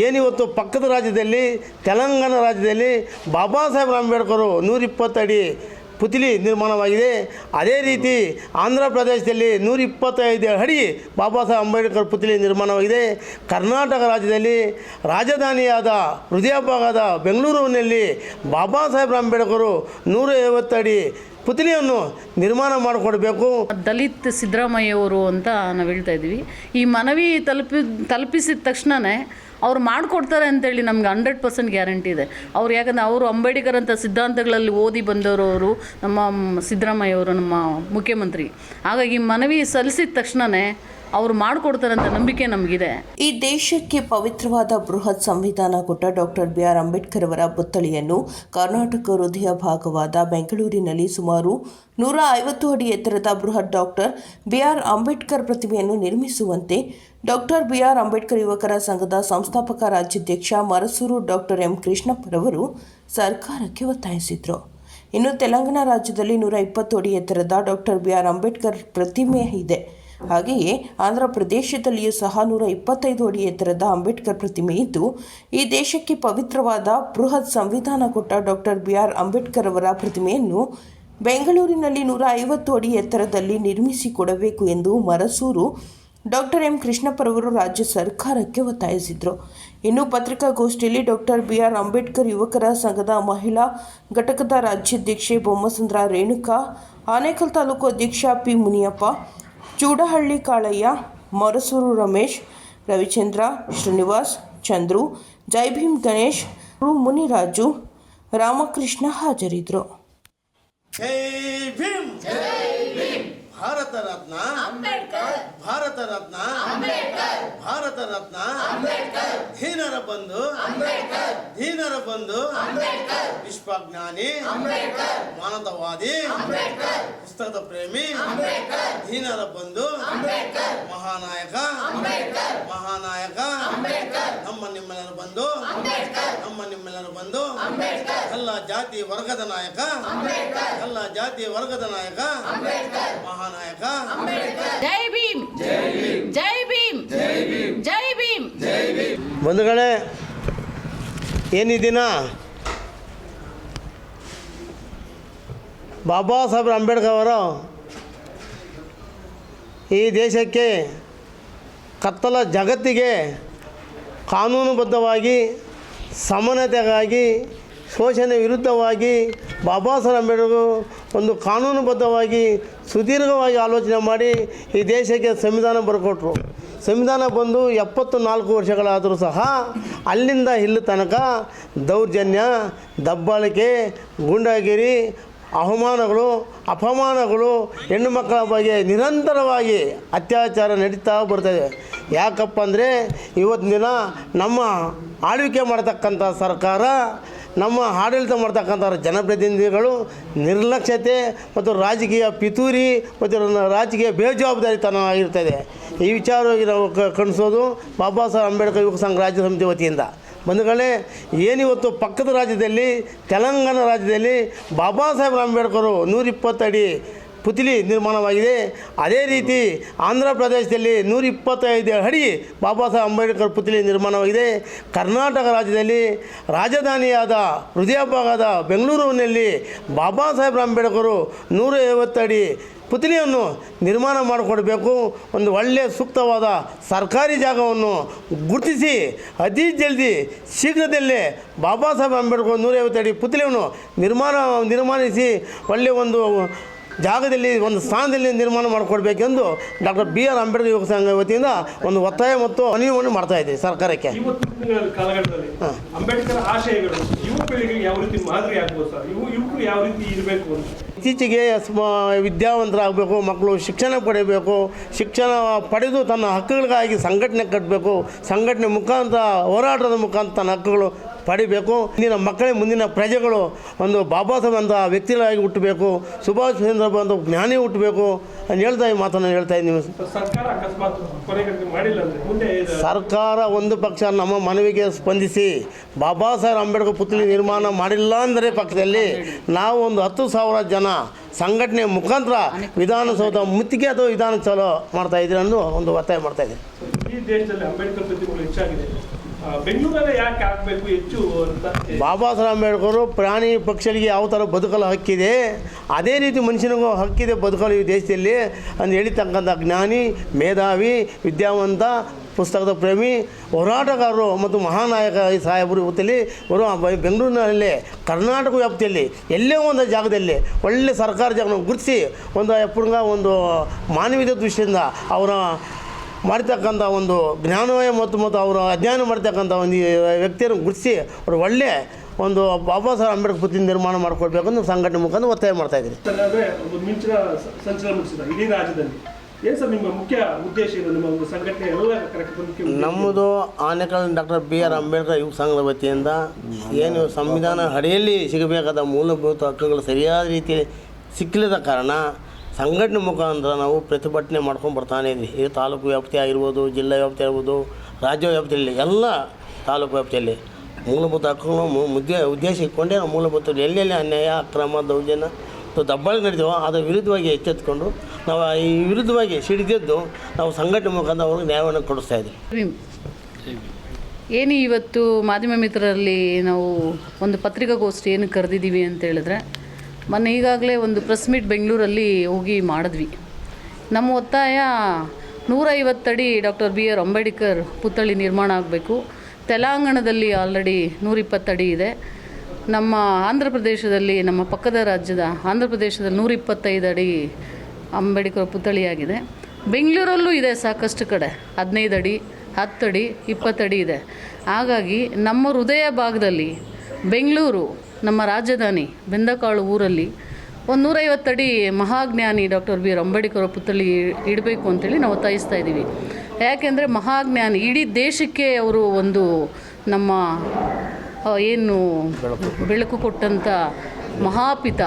ಏನಿವತ್ತು ಪಕ್ಕದ ರಾಜ್ಯದಲ್ಲಿ, ತೆಲಂಗಾಣ ರಾಜ್ಯದಲ್ಲಿ ಬಾಬಾ ಸಾಹೇಬ್ ಅಂಬೇಡ್ಕರು ನೂರಿಪ್ಪತ್ತಡಿ ಪುತ್ಲಿ ನಿರ್ಮಾಣವಾಗಿದೆ. ಅದೇ ರೀತಿ ಆಂಧ್ರ ಪ್ರದೇಶದಲ್ಲಿ ನೂರಿಪ್ಪತ್ತೈದು ಅಡಿ ಬಾಬಾ ಸಾಹೇಬ್ ಅಂಬೇಡ್ಕರ್ ಪುತ್ಲಿ ನಿರ್ಮಾಣವಾಗಿದೆ. ಕರ್ನಾಟಕ ರಾಜ್ಯದಲ್ಲಿ ರಾಜಧಾನಿಯಾದ ಹೃದಯ ಭಾಗದ ಬೆಂಗಳೂರಿನಲ್ಲಿ ಬಾಬಾ ಸಾಹೇಬ್ ಅಂಬೇಡ್ಕರು ನೂರ ಅಡಿ ಪುತ್ಲಿಯನ್ನು ನಿರ್ಮಾಣ ಮಾಡಿಕೊಡ್ಬೇಕು. ದಲಿತ್ ಸಿದ್ದರಾಮಯ್ಯವರು ಅಂತ ನಾವು ಹೇಳ್ತಾ ಇದ್ದೀವಿ. ಈ ಮನವಿ ತಲುಪಿ, ತಲುಪಿಸಿದ ತಕ್ಷಣವೇ ಅವ್ರು ಮಾಡಿಕೊಡ್ತಾರೆ ಅಂತೇಳಿ ನಮ್ಗೆ ಹಂಡ್ರೆಡ್ ಪರ್ಸೆಂಟ್ ಗ್ಯಾರಂಟಿ ಇದೆ. ಅವ್ರು ಯಾಕಂದರೆ ಅವರು ಅಂಬೇಡ್ಕರ್ ಅಂತ ಸಿದ್ಧಾಂತಗಳಲ್ಲಿ ಓದಿ ಬಂದವರು ಅವರು ನಮ್ಮ ಸಿದ್ದರಾಮಯ್ಯ ಸಿದ್ದರಾಮಯ್ಯವರು ನಮ್ಮ ಮುಖ್ಯಮಂತ್ರಿ. ಹಾಗಾಗಿ ಮನವಿ ಸಲ್ಲಿಸಿದ ತಕ್ಷಣವೇ ಅವ್ರು ಮಾಡಿಕೊಡ್ತಾರೆ ಅಂತ ನಂಬಿಕೆ ನಮಗಿದೆ. ಈ ದೇಶಕ್ಕೆ ಪವಿತ್ರವಾದ ಬೃಹತ್ ಸಂವಿಧಾನ ಕೊಟ್ಟ ಡಾಕ್ಟರ್ ಬಿ ಆರ್ ಅಂಬೇಡ್ಕರ್ ಅವರ ಪುತ್ಥಳಿಯನ್ನು ಕರ್ನಾಟಕ ಹೃದಯ ಭಾಗವಾದ ಬೆಂಗಳೂರಿನಲ್ಲಿ ಸುಮಾರು ನೂರ ಐವತ್ತು ಅಡಿ ಎತ್ತರದ ಬೃಹತ್ ಡಾಕ್ಟರ್ ಬಿ ಆರ್ ಅಂಬೇಡ್ಕರ್ ಪ್ರತಿಮೆಯನ್ನು ನಿರ್ಮಿಸುವಂತೆ ಡಾಕ್ಟರ್ ಬಿ ಆರ್ ಅಂಬೇಡ್ಕರ್ ಯುವಕರ ಸಂಘದ ಸಂಸ್ಥಾಪಕ ರಾಜ್ಯಾಧ್ಯಕ್ಷ ಮರಸೂರು ಡಾಕ್ಟರ್ ಎಂ ಕೃಷ್ಣಪ್ಪರವರು ಸರ್ಕಾರಕ್ಕೆ ಒತ್ತಾಯಿಸಿದರು. ಇನ್ನು ತೆಲಂಗಾಣ ರಾಜ್ಯದಲ್ಲಿ ನೂರ ಇಪ್ಪತ್ತು ಅಡಿ ಎತ್ತರದ ಡಾಕ್ಟರ್ ಬಿ ಆರ್ ಅಂಬೇಡ್ಕರ್ ಪ್ರತಿಮೆ ಇದೆ. ಹಾಗೆಯೇ ಆಂಧ್ರ ಪ್ರದೇಶದಲ್ಲಿಯೂ ಸಹ ನೂರ ಇಪ್ಪತ್ತೈದು ಅಡಿ ಎತ್ತರದ ಅಂಬೇಡ್ಕರ್ ಪ್ರತಿಮೆ ಇದ್ದು, ಈ ದೇಶಕ್ಕೆ ಪವಿತ್ರವಾದ ಬೃಹತ್ ಸಂವಿಧಾನ ಕೊಟ್ಟ ಡಾಕ್ಟರ್ ಬಿ ಆರ್ ಅಂಬೇಡ್ಕರ್ ಅವರ ಪ್ರತಿಮೆಯನ್ನು ಬೆಂಗಳೂರಿನಲ್ಲಿ ನೂರ ಐವತ್ತು ಅಡಿ ಎತ್ತರದಲ್ಲಿ ನಿರ್ಮಿಸಿಕೊಡಬೇಕು ಎಂದು ಮರಸೂರು ಡಾಕ್ಟರ್ ಎಂ. ಕೃಷ್ಣಪ್ಪರವರು ರಾಜ್ಯ ಸರ್ಕಾರಕ್ಕೆ ಒತ್ತಾಯಿಸಿದರು. ಇನ್ನು ಪತ್ರಿಕಾಗೋಷ್ಠಿಯಲ್ಲಿ ಡಾಕ್ಟರ್ ಬಿ ಆರ್ ಅಂಬೇಡ್ಕರ್ ಯುವಕರ ಸಂಘದ ಮಹಿಳಾ ಘಟಕದ ರಾಜ್ಯಾಧ್ಯಕ್ಷೆ ಬೊಮ್ಮಸಂದ್ರ ರೇಣುಕಾ, ಆನೇಕಲ್ ತಾಲೂಕು ಅಧ್ಯಕ್ಷ ಪಿ ಮುನಿಯಪ್ಪ ಚೂಡಹಳ್ಳಿ ಕಾಳಯ್ಯ ಮೊರಸೂರು ರಮೇಶ್ ರವಿಚಂದ್ರ ಶ್ರೀನಿವಾಸ್ ಚಂದ್ರು ಜೈ ಭೀಮ್ ಗಣೇಶ್ ಮುನಿರಾಜು ರಾಮಕೃಷ್ಣ ಹಾಜರಿದ್ದರು. ಭಾರತ ರತ್ನ ಭಾರತ ರತ್ನ. ಭಾರತ ರತ್ನ. ಧೀನರ ಬಂಧು. ಧೀನರ ಬಂಧು. ವಿಶ್ವಜ್ಞಾನಿ. ಮಾನವವಾದಿ. ಪುಸ್ತಕದ ಪ್ರೇಮಿ. ಧೀನರ ಬಂಧು. ಮಹಾನಾಯಕ. ಮಹಾನಾಯಕ. ನಮ್ಮ ನಿಮ್ಮೆಲ್ಲರೂ ಬಂದು ಎಲ್ಲ ಜಾತಿ ವರ್ಗದ ನಾಯಕ. ಎಲ್ಲ ಜಾತಿ ವರ್ಗದ ನಾಯಕ. ಮಹಾನಾಯಕ. ಜೈ ಭೀಮ್. ಜೈ ಭೀಮ್. ಜೈ ಭೀಮ್. ಬಂಧುಗಳೇ ಏನಿದ್ದೀನ ದಿನ? ಬಾಬಾ ಸಾಹೇಬ್ ಅಂಬೇಡ್ಕರ್ ಅವರು ಈ ದೇಶಕ್ಕೆ ಕತ್ತಲ ಜಗತ್ತಿಗೆ ಕಾನೂನುಬದ್ಧವಾಗಿ ಸಮಾನತೆಗಾಗಿ, ಶೋಷಣೆ ವಿರುದ್ಧವಾಗಿ, ಬಾಬಾ ಸಾಹೇಬ್ ಅಂಬೇಡ್ಕರ್ ಒಂದು ಕಾನೂನುಬದ್ಧವಾಗಿ ಸುದೀರ್ಘವಾಗಿ ಆಲೋಚನೆ ಮಾಡಿ ಈ ದೇಶಕ್ಕೆ ಸಂವಿಧಾನ ಬರ್ಕೊಟ್ರು. ಸಂವಿಧಾನ ಬಂದು ಎಪ್ಪತ್ತು ನಾಲ್ಕು ವರ್ಷಗಳಾದರೂ ಸಹ ಅಲ್ಲಿಂದ ಇಲ್ಲಿ ತನಕ ದೌರ್ಜನ್ಯ, ದಬ್ಬಾಳಿಕೆ, ಗೂಂಡಾಗಿರಿ, ಅವಮಾನಗಳು, ಅಪಮಾನಗಳು ಹೆಣ್ಣು ಮಕ್ಕಳ ಬಗ್ಗೆ ನಿರಂತರವಾಗಿ ಅತ್ಯಾಚಾರ ನಡೀತಾ ಬರ್ತದೆ ಯಾಕಪ್ಪ ಅಂದರೆ ಇವತ್ತಿನ ದಿನ ನಮ್ಮ ಆಳ್ವಿಕೆ ಮಾಡ್ತಕ್ಕಂಥ ಸರ್ಕಾರ, ನಮ್ಮ ಆಡಳಿತ ಮಾಡ್ತಕ್ಕಂಥ ಜನಪ್ರತಿನಿಧಿಗಳು ನಿರ್ಲಕ್ಷ್ಯತೆ ಮತ್ತು ರಾಜಕೀಯ ಪಿತೂರಿ ಮತ್ತು ರಾಜಕೀಯ ಬೇಜವಾಬ್ದಾರಿತನ ಆಗಿರ್ತದೆ. ಈ ವಿಚಾರವಾಗಿ ನಾವು ಕಾಣಿಸೋದು ಬಾಬಾ ಸಾಹೇಬ್ ಅಂಬೇಡ್ಕರ್ ಯುವಕ ಸಂಘ ರಾಜ್ಯ ಸಮಿತಿ ವತಿಯಿಂದ. ಬಂಧುಗಳೇ, ಏನಿವತ್ತು ಪಕ್ಕದ ರಾಜ್ಯದಲ್ಲಿ, ತೆಲಂಗಾಣ ರಾಜ್ಯದಲ್ಲಿ ಬಾಬಾ ಸಾಹೇಬ್ ಅಂಬೇಡ್ಕರು ನೂರಿಪ್ಪತ್ತಡಿ ಪುತ್ಲಿ ನಿರ್ಮಾಣವಾಗಿದೆ. ಅದೇ ರೀತಿ ಆಂಧ್ರ ಪ್ರದೇಶದಲ್ಲಿ ನೂರಿಪ್ಪತ್ತೈದು ಅಡಿ ಬಾಬಾ ಸಾಹೇಬ್ ಅಂಬೇಡ್ಕರ್ ಪುತ್ಲಿ ನಿರ್ಮಾಣವಾಗಿದೆ. ಕರ್ನಾಟಕ ರಾಜ್ಯದಲ್ಲಿ ರಾಜಧಾನಿಯಾದ ಹೃದಯ ಭಾಗದ ಬೆಂಗಳೂರಿನಲ್ಲಿ ಬಾಬಾ ಸಾಹೇಬ್ ಅಂಬೇಡ್ಕರು ನೂರ ಐವತ್ತಡಿ ಪುತ್ಲಿಯನ್ನು ನಿರ್ಮಾಣ ಮಾಡಿಕೊಡಬೇಕು. ಒಂದು ಒಳ್ಳೆಯ ಸೂಕ್ತವಾದ ಸರ್ಕಾರಿ ಜಾಗವನ್ನು ಗುರುತಿಸಿ ಅತಿ ಜಲ್ದಿ ಶೀಘ್ರದಲ್ಲೇ ಬಾಬಾ ಸಾಹೇಬ್ ಅಂಬೇಡ್ಕರ್ ನೂರೈವತ್ತಡಿ ಪುತ್ಲಿಯನ್ನು ನಿರ್ಮಾಣ ನಿರ್ಮಾಣಿಸಿ ಒಳ್ಳೆಯ ಒಂದು ಜಾಗದಲ್ಲಿ ಒಂದು ಸ್ಥಾನದಲ್ಲಿ ನಿರ್ಮಾಣ ಮಾಡಿಕೊಡ್ಬೇಕೆಂದು ಡಾಕ್ಟರ್ ಬಿ ಆರ್ ಅಂಬೇಡ್ಕರ್ ಯುವಕ ಸಂಘ ವತಿಯಿಂದ ಒಂದು ಒತ್ತಾಯ ಮತ್ತು ಮನವಿಯನ್ನು ಮಾಡ್ತಾ ಇದ್ದೀವಿ ಸರ್ಕಾರಕ್ಕೆ. ಕಾಲಘಟ್ಟದಲ್ಲಿ ಅಂಬೇಡ್ಕರ್ ಆಶಯಗಳು ಯುವ ಪೀಳಿಗೆಗೆ ಯಾವ ರೀತಿ ಮಾದರಿ ಆಗ್ಬೋದು ಸರ್? ಇವು ಯುವಕರು ಯಾವ ರೀತಿ ಇರಬೇಕು ಅಂತ? ಇತ್ತೀಚೆಗೆ ವಿದ್ಯಾವಂತರಾಗಬೇಕು ಮಕ್ಕಳು ಶಿಕ್ಷಣ ಪಡೆಯಬೇಕು ಶಿಕ್ಷಣ ಪಡೆದು ತನ್ನ ಹಕ್ಕುಗಳಿಗಾಗಿ ಸಂಘಟನೆ ಕಟ್ಟಬೇಕು ಸಂಘಟನೆ ಮುಖಾಂತರ ಹೋರಾಟದ ಮುಖಾಂತರ ತನ್ನ ಹಕ್ಕುಗಳು ಪಡಿಬೇಕು. ಇಂದಿನ ಮಕ್ಕಳೇ ಮುಂದಿನ ಪ್ರಜೆಗಳು ಒಂದು ಬಾಬಾ ಸಾಹೇಬ್ ಅಂತ ವ್ಯಕ್ತಿಗಳಾಗಿ ಹುಟ್ಟಬೇಕು. ಸುಭಾಷ್ ಚಂದ್ರ ಬಂದು ಜ್ಞಾನಿ ಹುಟ್ಟಬೇಕು ಅಂತ ಹೇಳ್ತಾ ಈ ಮಾತನ್ನು ಹೇಳ್ತಾ ಇದ್ದೀನಿ. ಸರ್ಕಾರ ಒಂದು ಪಕ್ಷ ನಮ್ಮ ಮನವಿಗೆ ಸ್ಪಂದಿಸಿ ಬಾಬಾ ಸಾಹೇಬ್ ಅಂಬೇಡ್ಕರ್ ಪುತ್ಳಿ ನಿರ್ಮಾಣ ಮಾಡಿಲ್ಲ ಅಂದರೆ ಪಕ್ಷದಲ್ಲಿ ನಾವು ಒಂದು ಹತ್ತು ಸಾವಿರ ಜನ ಸಂಘಟನೆ ಮುಖಾಂತರ ವಿಧಾನಸೌಧ ಮುತ್ತಿಗೆ ಅಥವಾ ವಿಧಾನಸೌಧ ಮಾಡ್ತಾ ಇದ್ದೀರ ಅನ್ನೋ ಒಂದು ಒತ್ತಾಯ ಮಾಡ್ತಾ ಇದ್ದೀನಿ. ಈ ದೇಶದಲ್ಲಿ ಅಂಬೇಡ್ಕರ್ ಹೆಚ್ಚಾಗಿದೆ. ಬಾಬಾ ಸಾಹೇಬ್ ಅಂಬೇಡ್ಕರು ಪ್ರಾಣಿ ಪಕ್ಷಿಗಳಿಗೆ ಯಾವ ಥರ ಬದುಕಲು ಹಕ್ಕಿದೆ, ಅದೇ ರೀತಿ ಮನುಷ್ಯನಿಗೂ ಹಕ್ಕಿದೆ ಬದುಕಲು ಈ ದೇಶದಲ್ಲಿ ಅಂತ ಹೇಳಿರ್ತಕ್ಕಂಥ ಜ್ಞಾನಿ, ಮೇಧಾವಿ, ವಿದ್ಯಾವಂತ, ಪುಸ್ತಕದ ಪ್ರೇಮಿ, ಹೋರಾಟಗಾರರು ಮತ್ತು ಮಹಾನಾಯಕ ಸಾಹೇಬರು ಇವತ್ತಲ್ಲಿ ಆ ಬೆಂಗಳೂರಿನಲ್ಲಿ, ಕರ್ನಾಟಕ ವ್ಯಾಪ್ತಿಯಲ್ಲಿ, ಎಲ್ಲೇ ಒಂದು ಜಾಗದಲ್ಲಿ ಒಳ್ಳೆ ಸರ್ಕಾರ ಜಾಗನ ಗುರುತಿಸಿ ಒಂದು ಎಪ್ಪಂಗ ಒಂದು ಮಾನವೀಯ ದೃಷ್ಟಿಯಿಂದ ಅವರ ಮಾಡ್ತಕ್ಕಂಥ ಒಂದು ಜ್ಞಾನವೇ ಮತ್ತು ಮತ್ತು ಅವರು ಅಧ್ಯಯನ ಮಾಡ್ತಕ್ಕಂಥ ಒಂದು ಈ ವ್ಯಕ್ತಿಯನ್ನು ಗುರುತಿಸಿ ಅವರು ಒಳ್ಳೆ ಒಂದು ಬಾಬಾ ಸಾಹೇಬ್ ಅಂಬೇಡ್ಕರ್ ಪ್ರತಿ ನಿರ್ಮಾಣ ಮಾಡಿಕೊಡ್ಬೇಕು ಅಂತ ಸಂಘಟನೆ ಮುಖಾಂತರ ಒತ್ತಾಯ ಮಾಡ್ತಾ ಇದ್ದೀನಿ. ಇಡೀ ರಾಜ್ಯದಲ್ಲಿ. ನಮ್ಮದು Anekal doctor B R Ambedkar ಯುವ ಸಂಘದ ವತಿಯಿಂದ ಏನು ಸಂವಿಧಾನ ಅಡಿಯಲ್ಲಿ ಸಿಗಬೇಕಾದ ಮೂಲಭೂತ ಹಕ್ಕುಗಳು ಸರಿಯಾದ ರೀತಿಯಲ್ಲಿ ಸಿಕ್ಕಿಲ್ಲದ ಕಾರಣ ಸಂಘಟನೆ ಮುಖಾಂತರ ನಾವು ಪ್ರತಿಭಟನೆ ಮಾಡ್ಕೊಂಡು ಬರ್ತಾನೆ ಇದ್ವಿ. ಈ ತಾಲೂಕು ವ್ಯಾಪ್ತಿ ಆಗಿರ್ಬೋದು, ಜಿಲ್ಲಾ ವ್ಯಾಪ್ತಿ ಆಗಿರ್ಬೋದು, ರಾಜ್ಯ ವ್ಯಾಪ್ತಿಯಲ್ಲಿ ಎಲ್ಲ ತಾಲೂಕು ವ್ಯಾಪ್ತಿಯಲ್ಲಿ. ಮೂಲಭೂತ ಹಕ್ಕುಗಳು ಮುದ್ದೆ, ಉದ್ದೇಶ ಇಟ್ಕೊಂಡೇ ನಾವು ಮೂಲಭೂತ ಎಲ್ಲೆಲ್ಲಿ ಅನ್ಯಾಯ, ಅಕ್ರಮ, ದೌರ್ಜನ್ಯ ಮತ್ತು ದಬ್ಬಾಳಿ ನಡೀತೀವೋ ಅದರ ವಿರುದ್ಧವಾಗಿ ಎಚ್ಚೆತ್ಕೊಂಡು ನಾವು ಈ ವಿರುದ್ಧವಾಗಿ ಸಿಡಿದೆದ್ದು ನಾವು ಸಂಘಟನೆ ಮುಖಾಂತರ ಅವ್ರಿಗೆ ನ್ಯಾಯವನ್ನು ಕೊಡಿಸ್ತಾ ಇದ್ದೀವಿ. ಏನು ಇವತ್ತು ಮಾಧ್ಯಮ ಮಿತ್ರರಲ್ಲಿ ನಾವು ಒಂದು ಪತ್ರಿಕಾಗೋಷ್ಠಿ ಏನು ಕರೆದಿದ್ದೀವಿ ಅಂತ ಹೇಳಿದ್ರೆ? ಮೊನ್ನೆ ಈಗಾಗಲೇ ಒಂದು ಪ್ರೆಸ್ ಮೀಟ್ ಬೆಂಗಳೂರಲ್ಲಿ ಹೋಗಿ ಮಾಡಿದ್ವಿ. ನಮ್ಮ ಒತ್ತಾಯ ನೂರೈವತ್ತಡಿ ಡಾಕ್ಟರ್ ಬಿ ಆರ್ ಅಂಬೇಡ್ಕರ್ ಪುತ್ಥಳಿ ನಿರ್ಮಾಣ ಆಗಬೇಕು. ತೆಲಂಗಾಣದಲ್ಲಿ ಆಲ್ರೆಡಿ ನೂರಿಪ್ಪತ್ತಡಿ ಇದೆ. ನಮ್ಮ ಆಂಧ್ರ ಪ್ರದೇಶದಲ್ಲಿ, ನಮ್ಮ ಪಕ್ಕದ ರಾಜ್ಯದ ಆಂಧ್ರ ಪ್ರದೇಶದಲ್ಲಿ ನೂರಿಪ್ಪತ್ತೈದು ಅಡಿ ಅಂಬೇಡ್ಕರ್ ಪುತ್ಥಳಿಯಾಗಿದೆ. ಬೆಂಗಳೂರಲ್ಲೂ ಇದೆ ಸಾಕಷ್ಟು ಕಡೆ. ಹದಿನೈದು ಅಡಿ ಹತ್ತಡಿ ಇಪ್ಪತ್ತಡಿ ಇದೆ. ಹಾಗಾಗಿ ನಮ್ಮ ಹೃದಯ ಭಾಗದಲ್ಲಿ ಬೆಂಗಳೂರು ನಮ್ಮ ರಾಜಧಾನಿ ಬೆಂದಕಾಳು ಊರಲ್ಲಿ ಒಂದು ನೂರೈವತ್ತಡಿ ಮಹಾಜ್ಞಾನಿ ಡಾಕ್ಟರ್ ಬಿ ಆರ್ ಅಂಬೇಡ್ಕರ್ ಪುತ್ಥಳಿ ಇಡಬೇಕು ಅಂತೇಳಿ ನಾವು ಒತ್ತಾಯಿಸ್ತಾ ಇದ್ದೀವಿ. ಯಾಕೆಂದರೆ ಮಹಾಜ್ಞಾನಿ ಇಡೀ ದೇಶಕ್ಕೆ ಅವರು ಒಂದು ನಮ್ಮ ಏನು ಬೆಳಕು ಕೊಟ್ಟಂಥ ಮಹಾಪಿತ.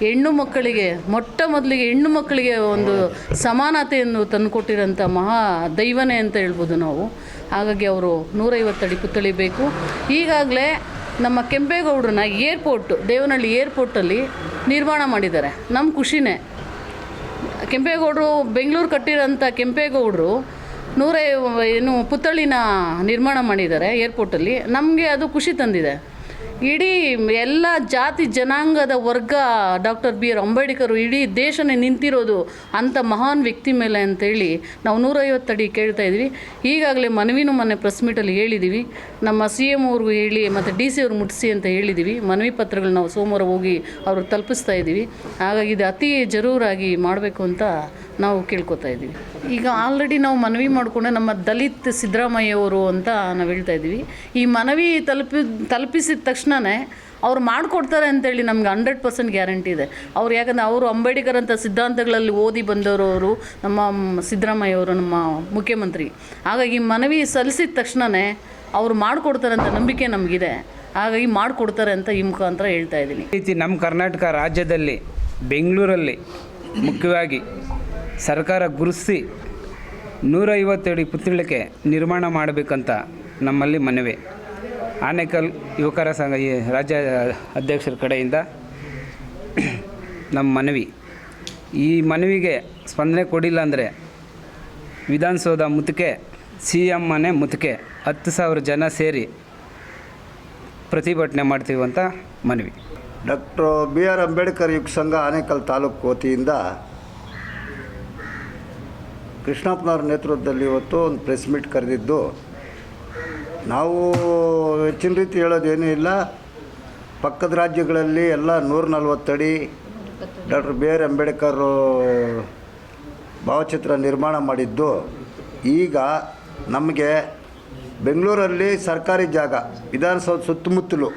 ಹೆಣ್ಣು ಮಕ್ಕಳಿಗೆ, ಮೊಟ್ಟ ಮೊದಲಿಗೆ ಹೆಣ್ಣು ಮಕ್ಕಳಿಗೆ ಒಂದು ಸಮಾನತೆಯನ್ನು ತಂದುಕೊಟ್ಟಿರೋಂಥ ಮಹಾ ದೈವನೇ ಅಂತ ಹೇಳ್ಬೋದು ನಾವು. ಹಾಗಾಗಿ ಅವರು ನೂರೈವತ್ತಡಿ ಪುತ್ಥಳಿ ಬೇಕು. ಈಗಾಗಲೇ ನಮ್ಮ ಕೆಂಪೇಗೌಡರನ್ನ ಏರ್ಪೋರ್ಟು, ದೇವನಹಳ್ಳಿ ಏರ್ಪೋರ್ಟಲ್ಲಿ ನಿರ್ಮಾಣ ಮಾಡಿದ್ದಾರೆ. ನಮ್ಮ ಖುಷಿನೇ. ಕೆಂಪೇಗೌಡರು ಬೆಂಗಳೂರು ಕಟ್ಟಿರೋಂಥ ಕೆಂಪೇಗೌಡರು ನೂರ, ಏನು ಪುತ್ಥಳಿನ ನಿರ್ಮಾಣ ಮಾಡಿದ್ದಾರೆ ಏರ್ಪೋರ್ಟಲ್ಲಿ. ನಮಗೆ ಅದು ಖುಷಿ ತಂದಿದೆ. ಇಡೀ ಎಲ್ಲ ಜಾತಿ ಜನಾಂಗದ ವರ್ಗ ಡಾಕ್ಟರ್ ಬಿ ಆರ್ ಅಂಬೇಡ್ಕರ್ ಇಡೀ ದೇಶನೇ ನಿಂತಿರೋದು ಅಂಥ ಮಹಾನ್ ವ್ಯಕ್ತಿ ಮೇಲೆ ಅಂತೇಳಿ ನಾವು ನೂರೈವತ್ತಡಿ ಕೇಳ್ತಾ ಇದ್ವಿ. ಈಗಾಗಲೇ ಮನವಿನೂ ಮೊನ್ನೆ ಪ್ರೆಸ್ ಮೀಟಲ್ಲಿ ಹೇಳಿದ್ದೀವಿ ನಮ್ಮ ಸಿ ಎಂ ಅವ್ರಿಗೂ ಹೇಳಿ ಮತ್ತು ಡಿ ಸಿ ಅವ್ರು ಮುಟ್ಟಿಸಿ ಅಂತ ಹೇಳಿದ್ದೀವಿ ಮನವಿ ಪತ್ರಗಳು ನಾವು ಸೋಮವಾರ ಹೋಗಿ ಅವ್ರಿಗೆ ತಲುಪಿಸ್ತಾ ಇದ್ದೀವಿ. ಹಾಗಾಗಿ ಇದು ಅತಿ ಜರೂರಾಗಿ ಮಾಡಬೇಕು ಅಂತ ನಾವು ಕೇಳ್ಕೊತಾ ಇದ್ದೀವಿ. ಈಗ ಆಲ್ರೆಡಿ ನಾವು ಮನವಿ ಮಾಡಿಕೊಂಡು ನಮ್ಮ ದಲಿತ್ ಸಿದ್ದರಾಮಯ್ಯ ಅವರು ಅಂತ ನಾವು ಹೇಳ್ತಾ ಇದ್ದೀವಿ. ಈ ಮನವಿ ತಲುಪಿ ತಲುಪಿಸಿದ ತಕ್ಷಣವೇ ಅವ್ರು ಮಾಡಿಕೊಡ್ತಾರೆ ಅಂತೇಳಿ ನಮ್ಗೆ ಹಂಡ್ರೆಡ್ ಪರ್ಸೆಂಟ್ ಗ್ಯಾರಂಟಿ ಇದೆ. ಅವ್ರು ಯಾಕಂದರೆ ಅವರು ಅಂಬೇಡ್ಕರ್ ಅಂತ ಸಿದ್ಧಾಂತಗಳಲ್ಲಿ ಓದಿ ಬಂದವರು ಅವರು ನಮ್ಮ ಮ್, ಸಿದ್ದರಾಮಯ್ಯ ಅವರು ನಮ್ಮ ಮುಖ್ಯಮಂತ್ರಿ. ಹಾಗಾಗಿ ಮನವಿ ಸಲ್ಲಿಸಿದ ತಕ್ಷಣವೇ ಅವರು ಮಾಡಿಕೊಡ್ತಾರೆ ಅಂತ ನಂಬಿಕೆ ನಮಗಿದೆ. ಹಾಗಾಗಿ ಮಾಡಿಕೊಡ್ತಾರೆ ಅಂತ ಈ ಮುಖಾಂತರ ಹೇಳ್ತಾ ಇದ್ದೀನಿ. ರೀತಿ ನಮ್ಮ ಕರ್ನಾಟಕ ರಾಜ್ಯದಲ್ಲಿ ಬೆಂಗಳೂರಲ್ಲಿ ಮುಖ್ಯವಾಗಿ ಸರ್ಕಾರ ಗುರುಸಿ ನೂರೈವತ್ತಡಿ ಪುತ್ಥಳಿಕೆ ನಿರ್ಮಾಣ ಮಾಡಬೇಕಂತ ನಮ್ಮಲ್ಲಿ ಮನವಿ. ಆನೇಕಲ್ ಯುವಕರ ಸಂಘ ರಾಜ್ಯ ಅಧ್ಯಕ್ಷರ ಕಡೆಯಿಂದ ನಮ್ಮ ಮನವಿ. ಈ ಮನವಿಗೆ ಸ್ಪಂದನೆ ಕೊಡಿಲ್ಲ ಅಂದರೆ ವಿಧಾನಸೌಧ ಮುತುಕೆ ಸಿ ಎಂ ಮನೆ ಮುತುಕೆ, ಹತ್ತು ಸಾವಿರ ಜನ ಸೇರಿ ಪ್ರತಿಭಟನೆ ಮಾಡ್ತೀವಿ ಅಂತ ಮನವಿ. ಡಾಕ್ಟರ್ ಬಿ ಆರ್ ಅಂಬೇಡ್ಕರ್ ಯುಗ ಸಂಘ ಆನೇಕಲ್ ತಾಲೂಕು ವತಿಯಿಂದ ಕೃಷ್ಣಪ್ಪನವ್ರ ನೇತೃತ್ವದಲ್ಲಿ ಇವತ್ತು ಒಂದು ಪ್ರೆಸ್ ಮೀಟ್ ಕರೆದಿದ್ದು ನಾವು ಹೆಚ್ಚಿನ ರೀತಿ ಹೇಳೋದೇನೂ ಇಲ್ಲ. ಪಕ್ಕದ ರಾಜ್ಯಗಳಲ್ಲಿ ಎಲ್ಲ ನೂರ ನಲ್ವತ್ತಡಿ ಡಾಕ್ಟರ್ ಬಿ ಆರ್ ಅಂಬೇಡ್ಕರ್ ಭಾವಚಿತ್ರ ನಿರ್ಮಾಣ ಮಾಡಿದ್ದು. ಈಗ ನಮಗೆ ಬೆಂಗಳೂರಲ್ಲಿ ಸರ್ಕಾರಿ ಜಾಗ, ವಿಧಾನಸೌಧ ಸುತ್ತಮುತ್ತಲು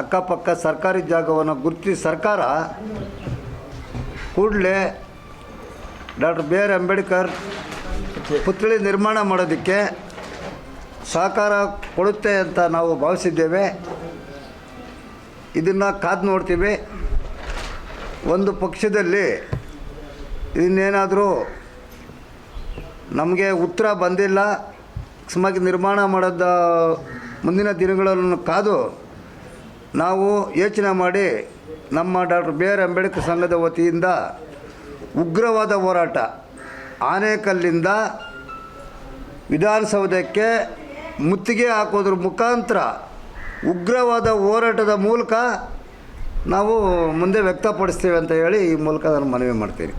ಅಕ್ಕಪಕ್ಕ ಸರ್ಕಾರಿ ಜಾಗವನ್ನು ಗುರುತಿಸಿ ಸರ್ಕಾರ ಕೂಡಲೇ ಡಾಕ್ಟರ್ ಬಿ ಆರ್ ಅಂಬೇಡ್ಕರ್ ಪುತ್ಥಳಿ ನಿರ್ಮಾಣ ಮಾಡೋದಕ್ಕೆ ಸಹಕಾರ ಕೊಡುತ್ತೆ ಅಂತ ನಾವು ಭಾವಿಸಿದ್ದೇವೆ. ಇದನ್ನು ಕಾದು ನೋಡ್ತೀವಿ. ಒಂದು ಪಕ್ಷದಲ್ಲಿ ಇನ್ನೇನಾದರೂ ನಮಗೆ ಉತ್ತರ ಬಂದಿಲ್ಲ ಅಕಸ್ಮಾತ್ ನಿರ್ಮಾಣ ಮಾಡೋದ ಮುಂದಿನ ದಿನಗಳನ್ನು ಕಾದು ನಾವು ಯೋಚನೆ ಮಾಡಿ ನಮ್ಮ ಡಾಕ್ಟರ್ ಬಿ ಆರ್ ಅಂಬೇಡ್ಕರ್ ಸಂಘದ ವತಿಯಿಂದ ಉಗ್ರವಾದ ಹೋರಾಟ ಆನೇಕಲ್ಲಿಂದ ವಿಧಾನಸೌಧಕ್ಕೆ ಮುತ್ತಿಗೆ ಹಾಕೋದ್ರ ಮುಖಾಂತರ ಉಗ್ರವಾದ ಹೋರಾಟದ ಮೂಲಕ ನಾವು ಮುಂದೆ ವ್ಯಕ್ತಪಡಿಸ್ತೇವೆ ಅಂತ ಹೇಳಿ ಈ ಮೂಲಕ ನಾನು ಮನವಿ ಮಾಡ್ತೀನಿ.